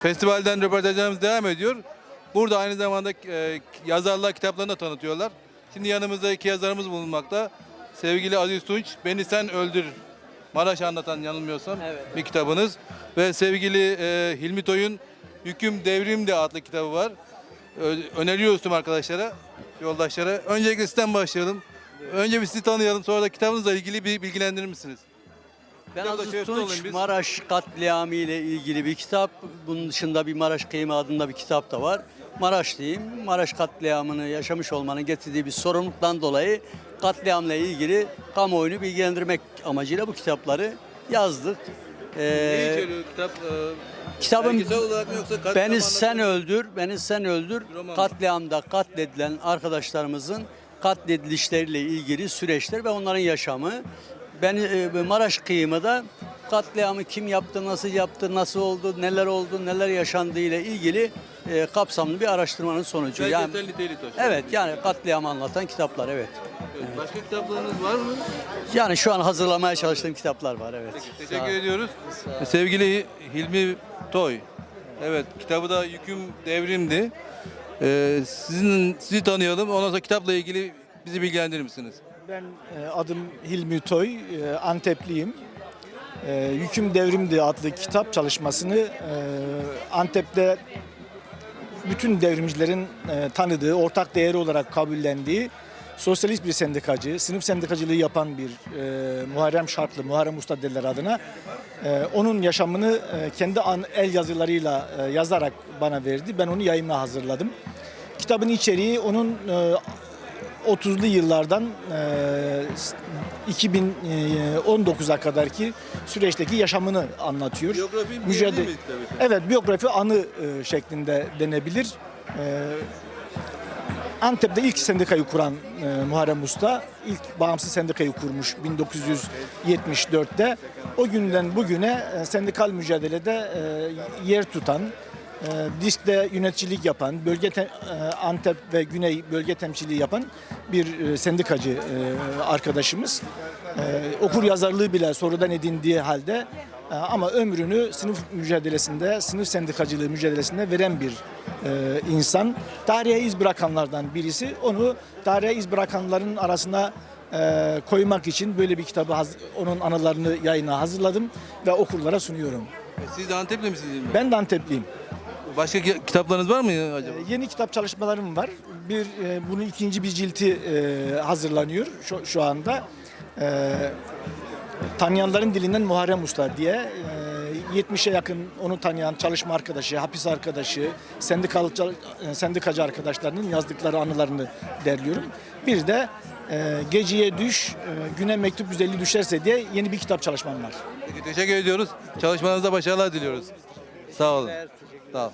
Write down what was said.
Festivalden röportajlarımız devam ediyor. Burada aynı zamanda e, yazarlar kitaplarını da tanıtıyorlar. Şimdi yanımızda iki yazarımız bulunmakta. Sevgili Aziz Tunç, Beni Sen Öldür, Maraş Anlatan yanılmıyorsam Evet. bir kitabınız. Ve sevgili e, Hilmi Toy'un Hüküm Devrim de adlı kitabı var. Ö- öneriyoruz tüm arkadaşlara, yoldaşlara. Öncelikle sizden başlayalım. Önce bir sizi tanıyalım, sonra da kitabınızla ilgili bir bilgilendirir misiniz? Ben Aziz Tunç. Maraş katliamı ile ilgili bir kitap. Bunun dışında bir Maraş Kıyımı adında bir kitap da var. Maraşlıyım. Maraş katliamını yaşamış olmanın getirdiği bir sorumluluktan dolayı katliamla ilgili kamuoyunu bilgilendirmek amacıyla bu kitapları yazdık. ne Ee, içeriyor kitap? E, kitabım belgesel olarak mı yoksa katliam Beni sen öldür, beni sen öldür. Roman? Katliamda katledilen arkadaşlarımızın katledilişleriyle ilgili süreçler ve onların yaşamı. Ben e, Maraş kıyımı da katliamı kim yaptı, nasıl yaptı, nasıl oldu, neler oldu, neler yaşandığı ile ilgili e, kapsamlı bir araştırmanın sonucu. Yani, Belgesel niteliği taşıyor. evet yani katliamı anlatan kitaplar evet. Evet, Başka kitaplarınız var mı? Yani şu an hazırlamaya çalıştığım kitaplar var evet. Sağ Teşekkür ediyoruz. Sevgili Hilmi Toy. Evet, kitabı da Yüküm Devrim'di. Ee, sizin sizi tanıyalım. Ondan sonra kitapla ilgili bizi bilgilendirir misiniz? Ben e, adım Hilmi Toy, e, Antepliyim. E, Yüküm Devrimdi adlı kitap çalışmasını Antep'te bütün devrimcilerin tanıdığı, ortak değeri olarak kabullendiği sosyalist bir sendikacı, sınıf sendikacılığı yapan bir e, Muharrem Şartlı, Muharrem Usta derler adına. Onun yaşamını kendi el yazılarıyla yazarak bana verdi. Ben onu yayınla hazırladım. Kitabın içeriği onun 30'lu yıllardan e, 2019'a kadarki süreçteki yaşamını anlatıyor. Biyografi Mücadele- mi? Evet, biyografi anı e, şeklinde denebilir. E, Antep'te ilk sendikayı kuran e, Muharrem Usta, ilk bağımsız sendikayı kurmuş 1974'te. O günden bugüne e, sendikal mücadelede e, yer tutan, e, diskte yöneticilik yapan, bölge te- e, Antep ve Güney bölge temsilciliği yapan bir e, sendikacı e, arkadaşımız. Okur yazarlığı bile sorudan edindiği halde ama ömrünü sınıf mücadelesinde, sınıf sendikacılığı mücadelesinde veren bir e, insan. Tarihe iz bırakanlardan birisi. Onu tarihe iz bırakanların arasına e, koymak için böyle bir kitabı, onun anılarını yayına hazırladım ve okurlara sunuyorum. Siz de Antep'li misiniz? Ben de Antepliyim. Başka ki- kitaplarınız var mı acaba? E, Yeni kitap çalışmalarım var. Bir e, bunun ikinci bir cilti e, hazırlanıyor şu, şu anda. E, tanıyanların dilinden Muharrem Usta diye e, 70'e yakın onu tanıyan çalışma arkadaşı, hapis arkadaşı, sendikal e, sendikacı arkadaşlarının yazdıkları anılarını derliyorum. Bir de e, Geceye Düş, e, Güne Mektup 150 Düşerse diye yeni bir kitap çalışmam var. Peki, teşekkür ediyoruz. Çalışmanızda başarılar diliyoruz. Sağ olun. Sağ olun.